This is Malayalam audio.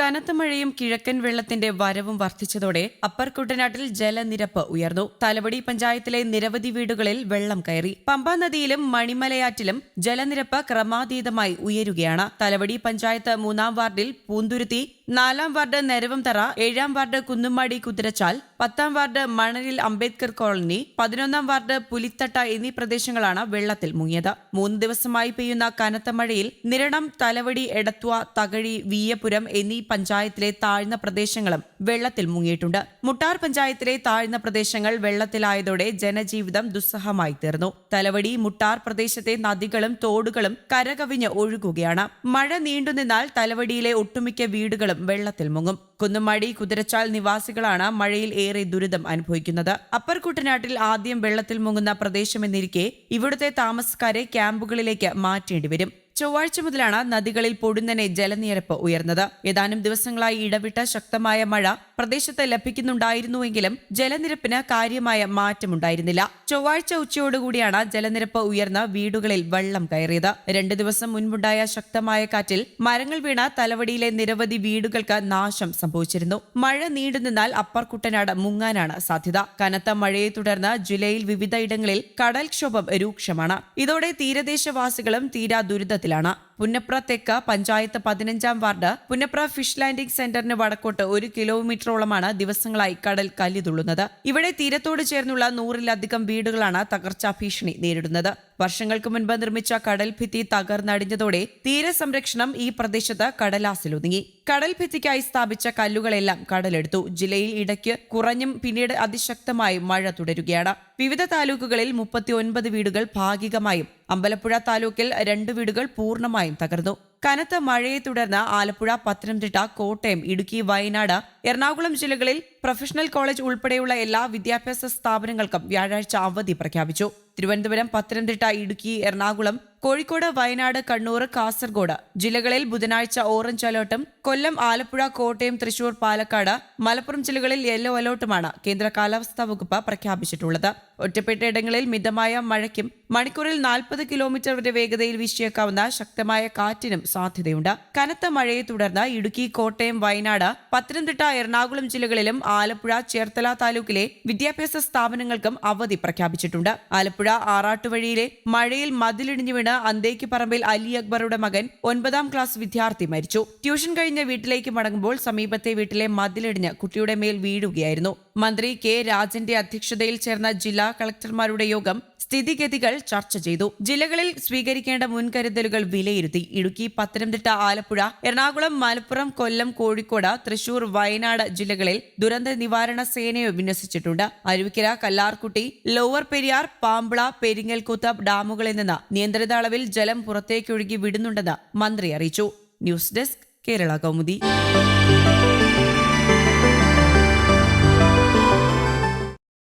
കനത്ത മഴയും കിഴക്കൻ വെള്ളത്തിന്റെ വരവും വർദ്ധിച്ചതോടെ അപ്പർ കുട്ടനാട്ടിൽ ജലനിരപ്പ് ഉയർന്നു. തലവടി പഞ്ചായത്തിലെ നിരവധി വീടുകളിൽ വെള്ളം കയറി. പമ്പാ നദിയിലും മണിമലയാറ്റിലും ജലനിരപ്പ് ക്രമാതീതമായി ഉയരുകയാണ്. തലവടി പഞ്ചായത്ത് മൂന്നാം വാർഡിൽ പൂന്തുരുത്തി നാലാം വാർഡ് നെരവംതറ ഏഴാം വാർഡ് കുന്നുമ്മാടി കുതിരച്ചാൽ പത്താം വാർഡ് മണലിൽ അംബേദ്കർ കോളനി പതിനൊന്നാം വാർഡ് പുലിത്തട്ട എന്നീ പ്രദേശങ്ങളാണ് വെള്ളത്തിൽ മുങ്ങിയത്. മൂന്ന് ദിവസമായി പെയ്യുന്ന കനത്ത മഴയിൽ നിരണം തലവടി എടത്വ തകഴി വീയപുരം എന്നീ പഞ്ചായത്തിലെ താഴ്ന്ന പ്രദേശങ്ങളും വെള്ളത്തിൽ മുങ്ങിയിട്ടുണ്ട്. മുട്ടാർ പഞ്ചായത്തിലെ താഴ്ന്ന പ്രദേശങ്ങൾ വെള്ളത്തിലായതോടെ ജനജീവിതം ദുസ്സഹമായി തീർന്നു. തലവടി മുട്ടാർ പ്രദേശത്തെ നദികളും തോടുകളും കരകവിഞ്ഞ് ഒഴുകുകയാണ്. മഴ നീണ്ടുനിന്നാൽ തലവടിയിലെ ഒട്ടുമിക്ക വീടുകളും വെള്ളത്തിൽ മുങ്ങും. കുന്നുമടി കുതിരച്ചാൽ നിവാസികളാണ് മഴയിൽ ഏറെ ദുരിതം അനുഭവിക്കുന്നത്. അപ്പർ കുട്ടനാട്ടിൽ ആദ്യം വെള്ളത്തിൽ മുങ്ങുന്ന പ്രദേശമെന്നിരിക്കെ ഇവിടുത്തെ താമസക്കാരെ ക്യാമ്പുകളിലേക്ക് മാറ്റേണ്ടി വരും. ചൊവ്വാഴ്ച മുതലാണ് നദികളിൽ പൊടുന്നനെ ജലനിരപ്പ് ഉയർന്നത്. ഏതാനും ദിവസങ്ങളായി ഇടവിട്ട ശക്തമായ മഴ പ്രദേശത്ത് ലഭിക്കുന്നുണ്ടായിരുന്നുവെങ്കിലും ജലനിരപ്പിന് കാര്യമായ മാറ്റമുണ്ടായിരുന്നില്ല. ചൊവ്വാഴ്ച ഉച്ചയോടുകൂടിയാണ് ജലനിരപ്പ് ഉയർന്ന് വീടുകളിൽ വെള്ളം കയറിയത്. രണ്ട് ദിവസം മുൻപുണ്ടായ ശക്തമായ കാറ്റിൽ മരങ്ങൾ വീണ തലവടിയിലെ നിരവധി വീടുകൾക്ക് നാശം സംഭവിച്ചിരുന്നു. മഴ നീണ്ടുനിന്നാൽ അപ്പർ കുട്ടനാട് മുങ്ങാനാണ് സാധ്യത. കനത്ത മഴയെ തുടർന്ന് ജില്ലയിൽ വിവിധയിടങ്ങളിൽ കടൽക്ഷോഭം രൂക്ഷമാണ്. ഇതോടെ തീരദേശവാസികളും തീരാ ദുരിതത്തിലാണ്. പുന്നപ്ര തെക്ക് പഞ്ചായത്ത് പതിനഞ്ചാം വാർഡ് പുന്നപ്ര ഫിഷ് ലാൻഡിംഗ് സെന്ററിന് വടക്കോട്ട് ഒരു കിലോമീറ്ററോളമാണ് ദിവസങ്ങളായി കടൽ കല്ലിതുള്ളുന്നത് ഇവിടെ തീരത്തോട് ചേർന്നുള്ള നൂറിലധികം വീടുകളാണ് തകർച്ചാ ഭീഷണി നേരിടുന്നത്. വർഷങ്ങൾക്ക് മുൻപ് നിർമ്മിച്ച കടൽഭിത്തി തകർന്നടിഞ്ഞതോടെ തീരസംരക്ഷണം ഈ പ്രദേശത്ത് കടലാസിലൊതുങ്ങി കടൽഭിത്തിക്കായി സ്ഥാപിച്ച കല്ലുകളെല്ലാം കടലെടുത്തു. ജില്ലയിൽ ഇടയ്ക്ക് കുറഞ്ഞും പിന്നീട് അതിശക്തമായും മഴ തുടരുകയാണ്. വിവിധ താലൂക്കുകളിൽ മുപ്പത്തിയൊൻപത് വീടുകൾ ഭാഗികമായും അമ്പലപ്പുഴ താലൂക്കിൽ രണ്ട് വീടുകൾ പൂർണമായും തകർന്നു. കനത്ത മഴയെ തുടർന്ന് ആലപ്പുഴ പത്തനംതിട്ട കോട്ടയം ഇടുക്കി വയനാട് എറണാകുളം ജില്ലകളിൽ പ്രൊഫഷണൽ കോളേജ് ഉൾപ്പെടെയുള്ള എല്ലാ വിദ്യാഭ്യാസ സ്ഥാപനങ്ങൾക്കും വ്യാഴാഴ്ച അവധി പ്രഖ്യാപിച്ചു. തിരുവനന്തപുരം പത്തനംതിട്ട ഇടുക്കി എറണാകുളം കോഴിക്കോട് വയനാട് കണ്ണൂർ കാസർഗോഡ് ജില്ലകളിൽ ബുധനാഴ്ച ഓറഞ്ച് അലേർട്ടും കൊല്ലം ആലപ്പുഴ കോട്ടയം തൃശൂർ പാലക്കാട് മലപ്പുറം ജില്ലകളിൽ യെല്ലോ അലേർട്ടുമാണ് കേന്ദ്ര കാലാവസ്ഥാ വകുപ്പ് പ്രഖ്യാപിച്ചിട്ടുള്ളത്. ഒറ്റപ്പെട്ട ഇടങ്ങളിൽ മിതമായ മഴയ്ക്കും മണിക്കൂറിൽ നാൽപ്പത് കിലോമീറ്റർ വരെ വേഗതയിൽ വീശിയേക്കാവുന്ന ശക്തമായ കാറ്റിനും സാധ്യതയുണ്ട്. കനത്ത മഴയെ തുടർന്ന് ഇടുക്കി കോട്ടയം വയനാട് പത്തനംതിട്ട എറണാകുളം ജില്ലകളിലും ആലപ്പുഴ ചേർത്തല താലൂക്കിലെ വിദ്യാഭ്യാസ സ്ഥാപനങ്ങൾക്കും അവധി പ്രഖ്യാപിച്ചിട്ടുണ്ട്. ആലപ്പുഴ ആറാട്ടുവഴിയിലെ മഴയിൽ മതിലിടിഞ്ഞു വീണ് അന്തേക്ക് പറമ്പിൽ അലി അക്ബറുടെ മകൻ ഒൻപതാം ക്ലാസ് വിദ്യാർത്ഥി മരിച്ചു. ട്യൂഷൻ കഴിഞ്ഞ് വീട്ടിലേക്ക് മടങ്ങുമ്പോൾ സമീപത്തെ വീട്ടിലെ മതിലിടിഞ്ഞ് കുട്ടിയുടെ മേൽ വീഴുകയായിരുന്നു. മന്ത്രി കെ രാജന്റെ അധ്യക്ഷതയിൽ ചേർന്ന ജില്ലാ കളക്ടർമാരുടെ യോഗം സ്ഥിതിഗതികൾ ചർച്ച ചെയ്തു. ജില്ലകളിൽ സ്വീകരിക്കേണ്ട മുൻകരുതലുകൾ വിലയിരുത്തി. ഇടുക്കി പത്തനംതിട്ട ആലപ്പുഴ എറണാകുളം മലപ്പുറം കൊല്ലം കോഴിക്കോട് തൃശൂർ വയനാട് ജില്ലകളിൽ ദുരന്ത നിവാരണ സേനയെ വിന്യസിച്ചിട്ടുണ്ട്. അരുവിക്കര കല്ലാർകുട്ടി ലോവർ പെരിയാർ പാമ്പ്ള പെരിങ്ങൽകുത്ത് ഡാമുകളിൽ നിന്ന് നിയന്ത്രിത അളവിൽ ജലം പുറത്തേക്കൊഴുകി വിടുന്നുണ്ടെന്ന് മന്ത്രി അറിയിച്ചു. News desk Kerala Kaumudi.